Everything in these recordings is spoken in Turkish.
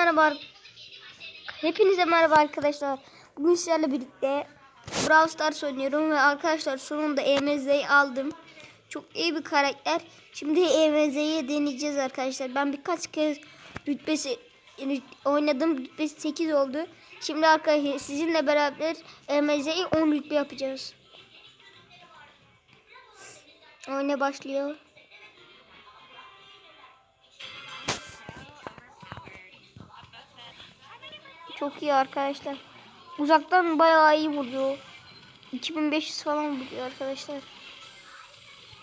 merhaba. Hepinize merhaba arkadaşlar. Bugün sizlerle birlikte Brawl Stars oynuyorum ve arkadaşlar sonunda EMZ'yi aldım. Çok iyi bir karakter. Şimdi EMZ'yi deneyeceğiz arkadaşlar. Ben birkaç kez rütbesi oynadım. Rütbesi 8 oldu. Şimdi arkadaşlar sizinle beraber EMZ'yi 10 rütbe yapacağız. Oyuna başlıyor. Çok iyi arkadaşlar. Uzaktan bayağı iyi vuruyor. 2500 falan vuruyor arkadaşlar.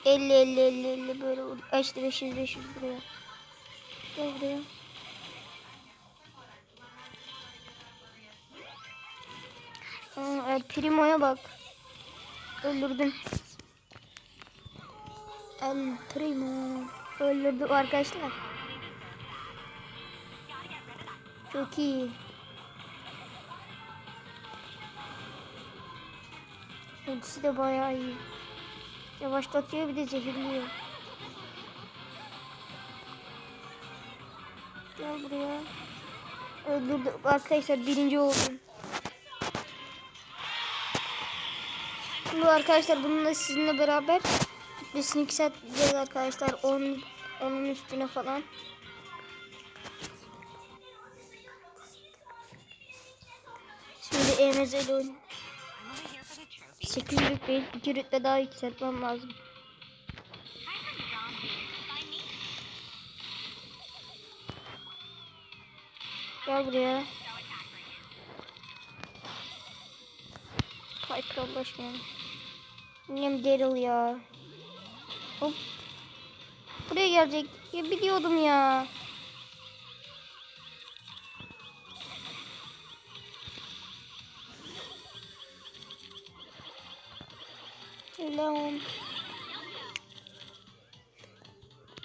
50 50 50 50 böyle vuruyor. Ay İşte 500 500 vuruyor. Aa, El Primo'ya bak. Öldürdüm. El Primo. Öldürdüm arkadaşlar. Çok iyi. Ultisi de bayağı iyi. Yavaşlatıyor bir de zehirliyor. Gel buraya. Öldürdüm. Arkadaşlar birinci oldum. Şimdi arkadaşlar bununla sizinle beraber bir yükselteceğiz arkadaşlar. 10 onun üstüne falan. Şimdi EMZ ile oynayalım. 8 rütbe, 2 rütbe daha yükseltmem lazım. Gel buraya. Piper'a ulaşmayalım. Yine Daryl ya. Hop. Buraya gelecek. Ya biliyordum ya. Leon.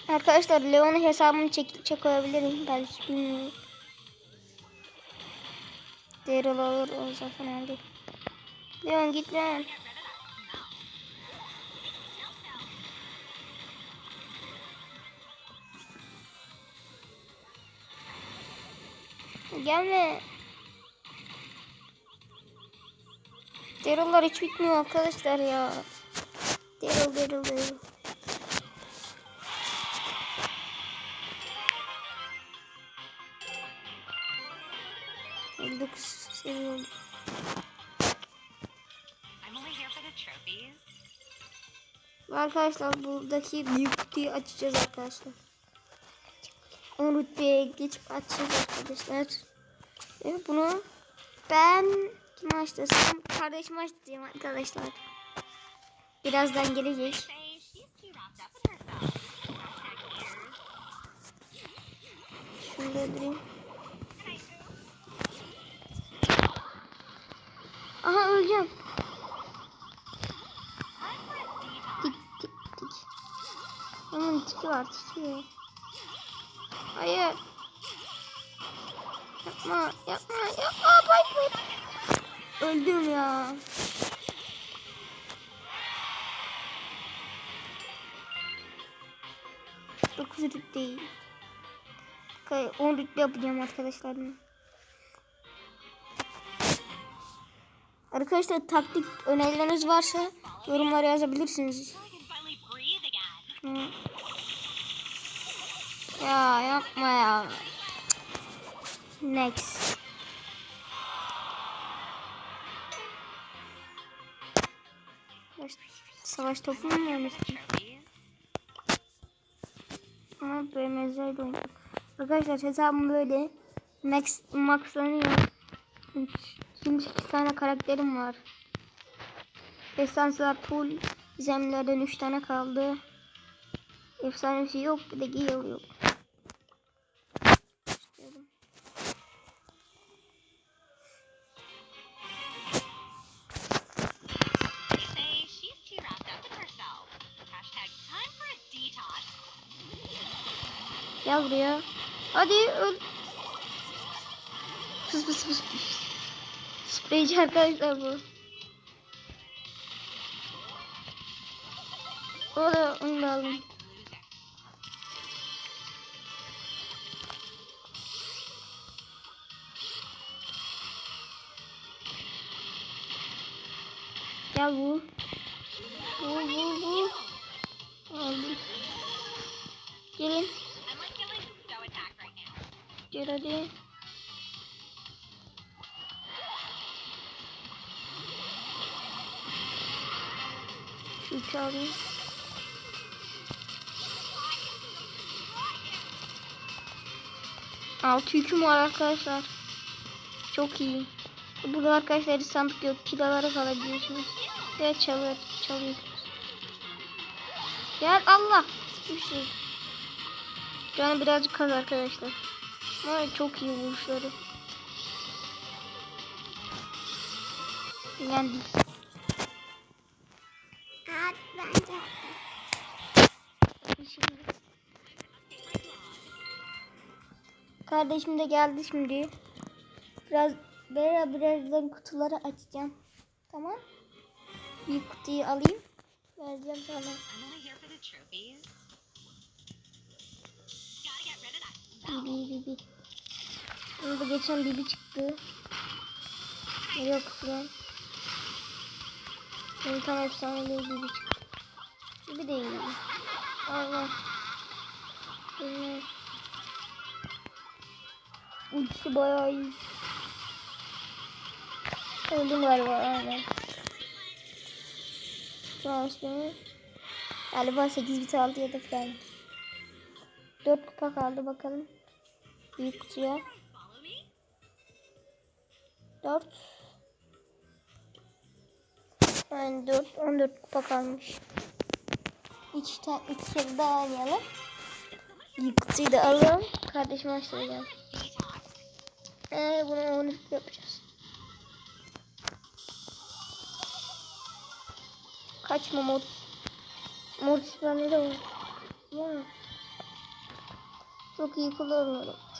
Arkadaşlar Leon'un hesabını çek çekebilirim belki bilmiyorum. Daryl alır o zaten aldı. Leon git lan. Gelme. Daryl'lar hiç bitmiyor arkadaşlar ya. Daryl Daryl Daryl. Öldük seviyorum. Arkadaşlar buradaki büyük kutuyu açacağız arkadaşlar. 10 rütbeye geçip açacağız arkadaşlar. Ve bunu ben kim açtırsam kardeşim açtırayım arkadaşlar. Birazdan gelecek. Şunu öldüreyim. Aha öleceğim. Tik tik tik. Onun tiki var tiki. Hayır. Yapma yapma yapma Piper. Öldüm ya. Dokuz rütbe değil. Kay 10 rütbe yapacağım arkadaşlar. Arkadaşlar taktik önerileriniz varsa yorumlara yazabilirsiniz. Ya yapma ya. Next. Savaş, topu mu oynamıştım? Ama BMZ'de oynadım. Arkadaşlar hesabım böyle. Max, maxlanıyor. 28 tane karakterim var. Esanslar full. Gizemlerden 3 tane kaldı. Efsanesi yok. Bir de Gale yok. Gel buraya. Hadi öl. Pıs pıs pıs pıs. Spreyci arkadaşlar bu. O da onu da aldım. Gel bu. Bu bu bu. Aldım. Gelin. Gel hadi. Şu üçü. Altı yüküm var arkadaşlar. Çok iyi. Burada arkadaşlar sandık yok. Kilolara kalabiliyorsunuz. Ve çalıyor, çalıyorsunuz. Gel Allah. Bir şey. Canı birazcık kaz arkadaşlar. Ama çok iyi vuruşları. Yendik. Şimdi. Kardeşim de geldi şimdi. Biraz birazdan kutuları açacağım. Tamam. Büyük kutuyu alayım. Vereceğim sana. I'm only here Burada geçen bibi çıktı. Yok lan. Benim tam efsane bir bibi çıktı. Bibi de iyi. Allah. Bilmem. Ultisi bayağı iyi. Öldüm galiba aynen. Şu an üstüne galiba 8 bit aldı ya da falan. 4 kupa kaldı bakalım. Büyük kutuya. Follow me? 4. Yani 4, 14 kupa kalmış. 2 tane 2 kere daha oynayalım. Kutuyu da alalım. Kardeşim açtıracağım. Ee, bunu 13 yapacağız. Kaçma mod. Mod bende de var. Çok iyi kullanıyorum.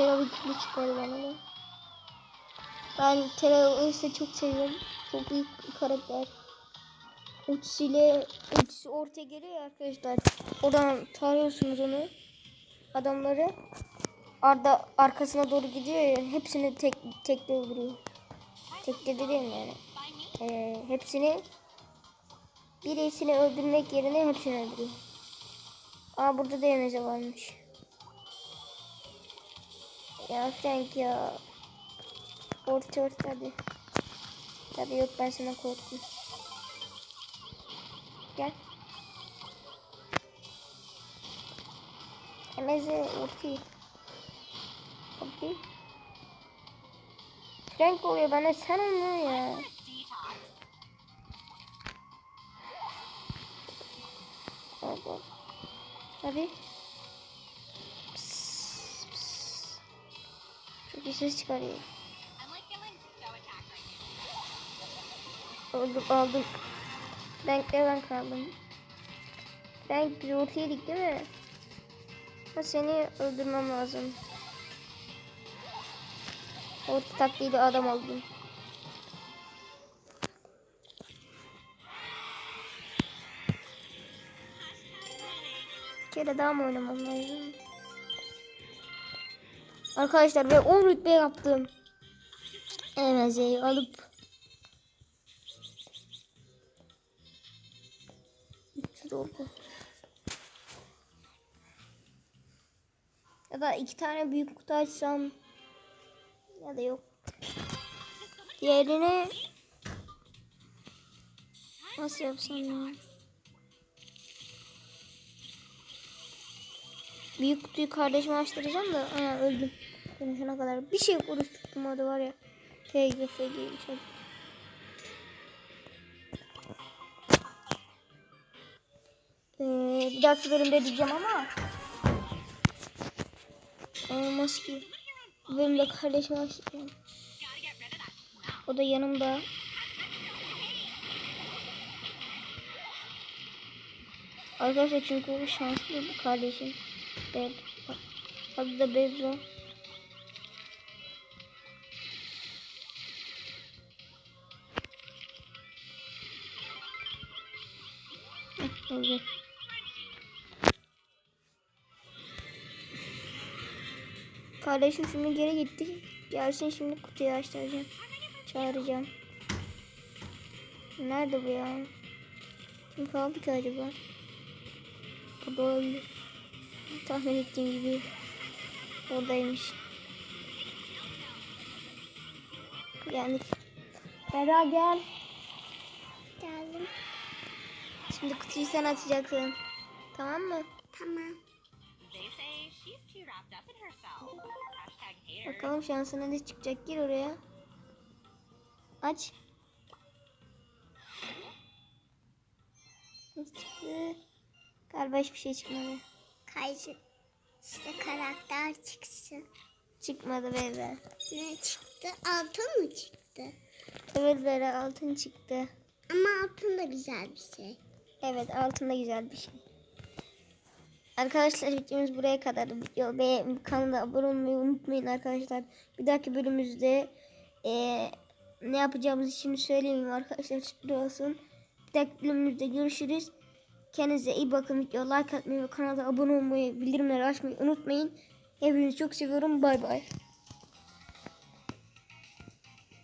Çok. Teröristli çıkarı bana. Ben teröristi çok seviyorum. Çok iyi karakter. Uçsiyle uçsi ortaya geliyor ya arkadaşlar. Oradan tarıyorsunuz onu. Adamları. Arda arkasına doğru gidiyor ya. Hepsini tek tekte öldürüyor. Tekte de değil mi yani. Ee, hepsini birisini öldürmek yerine hepsini öldürüyor. Aa burada da yemeze varmış. Ya Frank ya. Orta orta hadi. Tabii yok ben sana korktum. Gel. Yemeze ortayı. Okey. Frank oluyor bana sen onu ya. Detox. Hadi. İyi ses çıkarıyor. Aldım aldım. Renkle ben kaldım. Renk biz ortaya yedik değil mi? Ha, seni öldürmem lazım. O taktiğiyle adam oldum. Bir kere daha mı oynamam lazım? Arkadaşlar ve 10 rütbe yaptım. Emezeyi alıp 300 oldu. Ya da iki tane büyük kutu açsam ya da yok. Diğerini nasıl yapsam ya? Büyük kutuyu kardeşime açtıracağım da ana öldüm. Konuşana kadar bir şey konuştum orada var ya. Diye bir şey. Ee, bir dahaki bölümde diyeceğim ama olmaz ki. Bu of that smell. O da yanımda. Arkadaşlar çünkü o şanslı bir kardeşim. Evet. Adı da. Heh, Öldü. Kardeşim şimdi geri gitti. Gelsin şimdi kutuyu açtıracağım. Çağıracağım. Nerede bu ya? Kim kaldı ki acaba? O da olabilir. Tahmin ettiğim gibi oradaymış. Yani Bera gel. Geldim. Şimdi kutuyu sen açacaksın. Tamam mı? Tamam. They say she's too wrapped up in herself. Hashtag haters. Bakalım şansına ne çıkacak. Gir oraya. Aç. Ne çıktı? Galiba hiçbir şey çıkmadı. Kayısı. İşte karakter çıksın. Çıkmadı Bera. Ne çıktı? Altın mı çıktı? Evet Bera altın çıktı. Ama altın da güzel bir şey. Evet altında güzel bir şey. Arkadaşlar videomuz buraya kadar. Video ve kanala abone olmayı unutmayın arkadaşlar. Bir dahaki bölümümüzde eee, ne yapacağımızı şimdi söyleyeyim arkadaşlar. Sürpriz olsun. Bir dahaki bölümümüzde görüşürüz. Kendinize iyi bakın. Video like atmayı ve kanala abone olmayı, bildirimleri açmayı unutmayın. Hepinizi çok seviyorum. Bay bay.